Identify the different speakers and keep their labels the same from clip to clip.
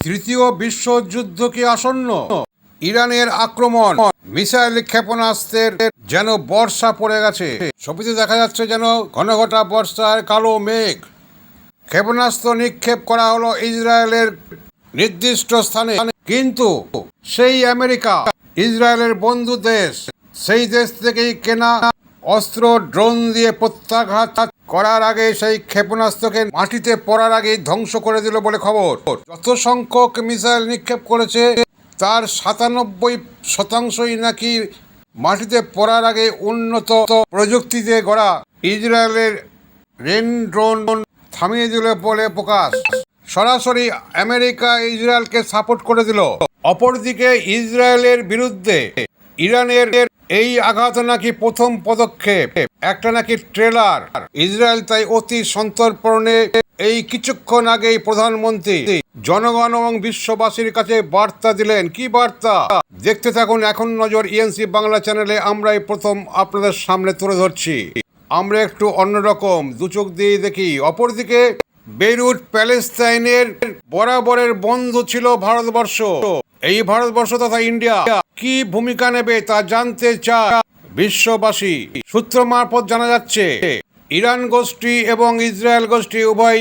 Speaker 1: তৃতীয় বিশ্বযুদ্ধ কি আসন্ন। ইরানের আক্রমণ, মিসাইল ক্ষেপণাস্ত্রের যেন বর্ষা পড়ে গেছে। ছবিতে দেখা যাচ্ছে যেন ঘনঘটা বর্ষার কালো মেঘ। ক্ষেপণাস্ত্র নিক্ষেপ করা হলো ইসরায়েলের নির্দিষ্ট স্থানে। কিন্তু সেই আমেরিকা, ইসরায়েলের বন্ধু দেশ, সেই দেশ থেকেই কেনা অস্ত্র, ড্রোন দিয়ে প্রত্যাঘাত করার আগে সেই ক্ষেপণাস্ত্রকে মাটিতে পড়ার আগেই ধ্বংস করে দিল বলে খবর। যত সংখ্যক মিসাইল নিক্ষেপ করেছে, তার সাতানব্বই শতাংশই নাকি মাটিতে পড়ার আগে উন্নত প্রযুক্তিতে গড়া ইসরায়েলের রেন ড্রোন থামিয়ে দিল বলে প্রকাশ। সরাসরি আমেরিকা ইসরায়েলকে সাপোর্ট করে দিল। অপরদিকে ইসরায়েলের বিরুদ্ধে ইরানের এই আঘাত নাকি প্রথম পদক্ষেপ। একটা নাকি ট্রেলার। ইসরায়েল তাই অতি সন্তর্পণে এই কিছুক্ষণ আগেই প্রধানমন্ত্রী জনগণ এবং বিশ্ববাসীর কাছে বার্তা দিলেন। কি বার্তা? দেখতে থাকুন, এখন নজর ইএনসি বাংলা চ্যানেলে আমরাই প্রথম আপনাদের সামনে তুলে ধরছি। আমরা একটু অন্যরকম দু চোখ দিয়ে দেখি। অপরদিকে, বেইরুট প্যালেস্তাইনের বরাবরের বন্ধু ছিল ভারতবর্ষ। এই ভারতবর্ষ তথা ইন্ডিয়া কি ভূমিকা নেবে তা জানতে চায় বিশ্ববাসী। সূত্র মারফত জানা যাচ্ছে, ইরান গোষ্ঠী এবং ইসরায়েল গোষ্ঠী উভয়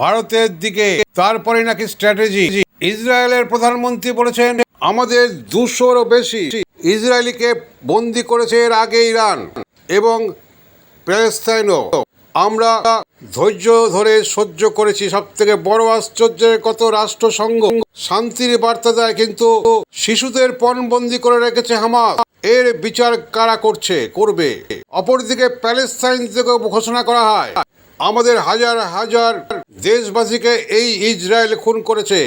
Speaker 1: ভারতের দিকে। তারপরে নাকি স্ট্র্যাটেজি। ইসরায়েলের প্রধানমন্ত্রী বলেছেন, আমাদের দুশোরও বেশি ইসরায়েলিকে বন্দি করেছে এর আগে ইরান এবং প্যালেস্তাইনও। আমরা ধৈর্য ধরে সহ্য করেছি। সব থেকে বড় আশ্চর্যের কত রাষ্ট্রসংঘ শান্তির বার্তা দেয়, কিন্তু শিশুদের পণবন্দি করে রেখেছে হামাস। এর বিচার কারা করছে, করবে? অপরদিকে প্যালেস্তাইন থেকে ঘোষণা করা হয়, আমাদের হাজার হাজার দেশবাসীকে এই ইসরায়েল খুন করেছে।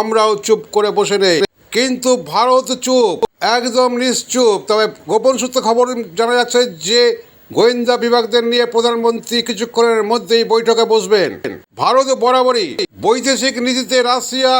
Speaker 1: আমরাও চুপ করে বসে নেই। কিন্তু ভারত চুপ, একদম নিশ্চুপ। তবে গোপন সূত্রে খবর জানা যাচ্ছে যে, গোয়েন্দা বিভাগদের নিয়ে প্রধানমন্ত্রী কিছুক্ষণের মধ্যেই বৈঠকে বসবেন। ভারত বরাবরই বৈদেশিক নীতিতে রাশিয়া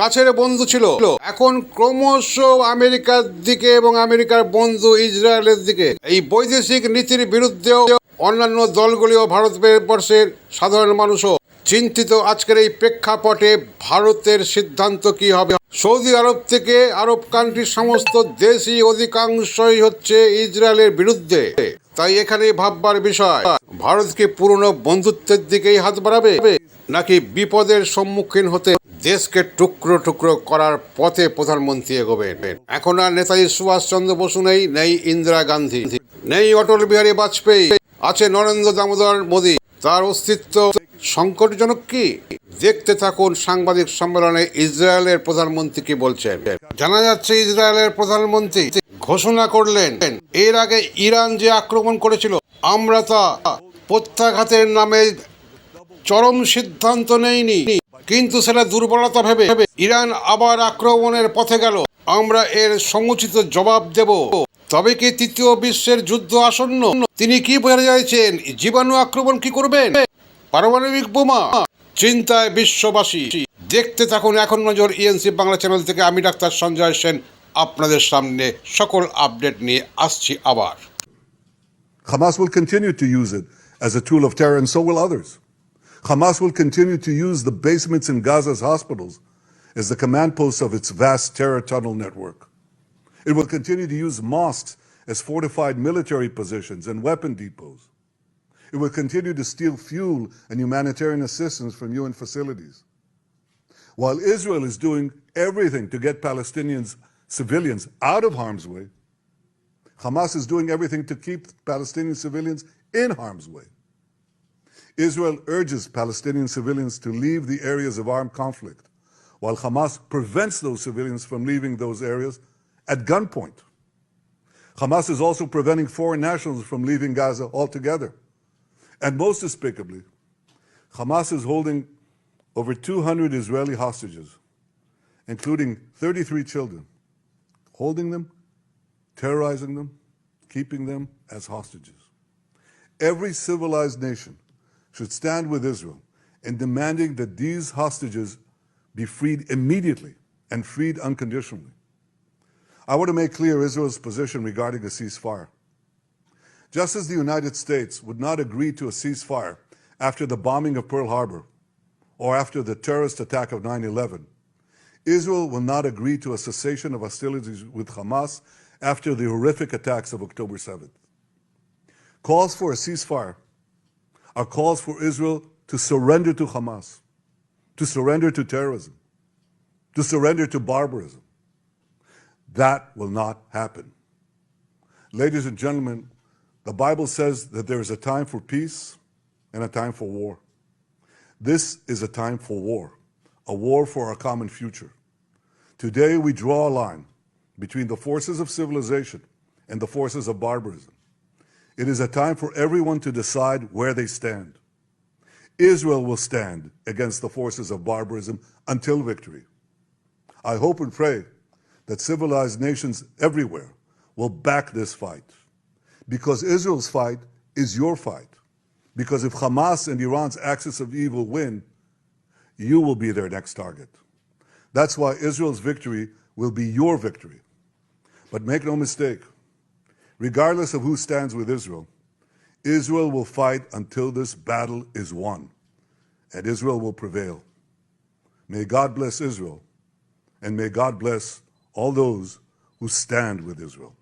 Speaker 1: কাছের বন্ধু ছিল। এখন ক্রমশ আমেরিকার দিকে এবং আমেরিকার বন্ধু ইসরায়েলের দিকে। এই বৈদেশিক নীতির বিরুদ্ধেও অন্যান্য দলগুলিও ভারতবর্ষের সাধারণ মানুষও। চিন্তিত আজকের এই প্রেক্ষাপটে ভারতের সিদ্ধান্ত কি হবে? সৌদি আরব থেকে আরব কান্ট্রির সমস্ত দেশই অধিকাংশই হচ্ছে ইসরায়েলের বিরুদ্ধে। তাই এখানে ভাববার বিষয়, ভারত কি পুরনো বন্ধুত্বের দিকেই হাত বাড়াবে? নাকি বিপদের সম্মুখীন হতে দেশকে টুকরো টুকরো করার পথে প্রধানমন্ত্রী এগোবেন। এখন আর নেতাজি সুভাষচন্দ্র বসু নেই নেই ইন্দিরা গান্ধী, নেই অটল বিহারী বাজপেয়ী, আছে নরেন্দ্র দামোদর মোদী। তার অস্তিত্ব সংকটজনক কি? দেখতে থাকুন সাংবাদিক সম্মেলনে ইসরায়েলের প্রধানমন্ত্রী কি বলছেন। জানা যাচ্ছে ইসরায়েলের প্রধানমন্ত্রী ঘোষণা করলেন, এর আগে ইরান যে আক্রমণ করেছিল, আমরা তা প্রত্যাঘাতের নামে চরম সিদ্ধান্ত নেইনি। কিন্তু সেটা দুর্বলতা ভেবে ইরান আবার আক্রমণের পথে গেল। আমরা এর সমুচিত জবাব দেব। তবে কি তৃতীয় বিশ্বের যুদ্ধ আসন্ন? তিনি কি বোঝাতে চাইছেন জীবাণু আক্রমণ কি করবেন? পারমাণবিক বোমা? চিন্তায় বিশ্ববাসী। দেখতে থাকুন এখন নজর ইএনসি বাংলা চ্যানেল থেকে। আমি ডাক্তার সঞ্জয় সেন আপনাদের সামনে সকল আপডেট নিয়ে আসছি আবার।
Speaker 2: Hamas will continue to use it as a tool of terror, and so will others. Hamas will continue to use the basements in Gaza's hospitals as the command posts of its vast terror tunnel network. It will continue to use mosques as fortified military positions and weapon depots. It will continue to steal fuel and humanitarian assistance from UN facilities. While Israel is doing everything to get Palestinians, civilians, out of harm's way, Hamas is doing everything to keep Palestinian civilians in harm's way. Israel urges Palestinian civilians to leave the areas of armed conflict, while Hamas prevents those civilians from leaving those areas at gunpoint. Hamas is also preventing foreign nationals from leaving Gaza altogether. And most despicably, Hamas is holding over 200 Israeli hostages, including 33 children, holding them terrorizing them, keeping them as hostages. Every civilized nation should stand with Israel in demanding that these hostages be freed immediately and freed unconditionally. I want to make clear Israel's position regarding a ceasefire. Just as the United States would not agree to a ceasefire after the bombing of Pearl Harbor or after the terrorist attack of 9 11, Israel will not agree to a cessation of hostilities with Hamas after the horrific attacks of October 7th. Calls for a ceasefire are calls for Israel to surrender to Hamas, to surrender to terrorism, to surrender to barbarism. That will not happen. Ladies and gentlemen, the Bible says that there is a time for peace and a time for war. This is a time for war, a war for our common future. Today, we draw a line between the forces of civilization and the forces of barbarism. It is a time for everyone to decide where they stand. Israel will stand against the forces of barbarism until victory. I hope and pray that civilized nations everywhere will back this fight. Because Israel's fight is your fight. Because if Hamas and Iran's axis of evil win, you will be their next target. That's why Israel's victory will be your victory. But make no mistake, regardless of who stands with Israel, Israel will fight until this battle is won, and Israel will prevail. May God bless Israel, and may God bless all those who stand with Israel.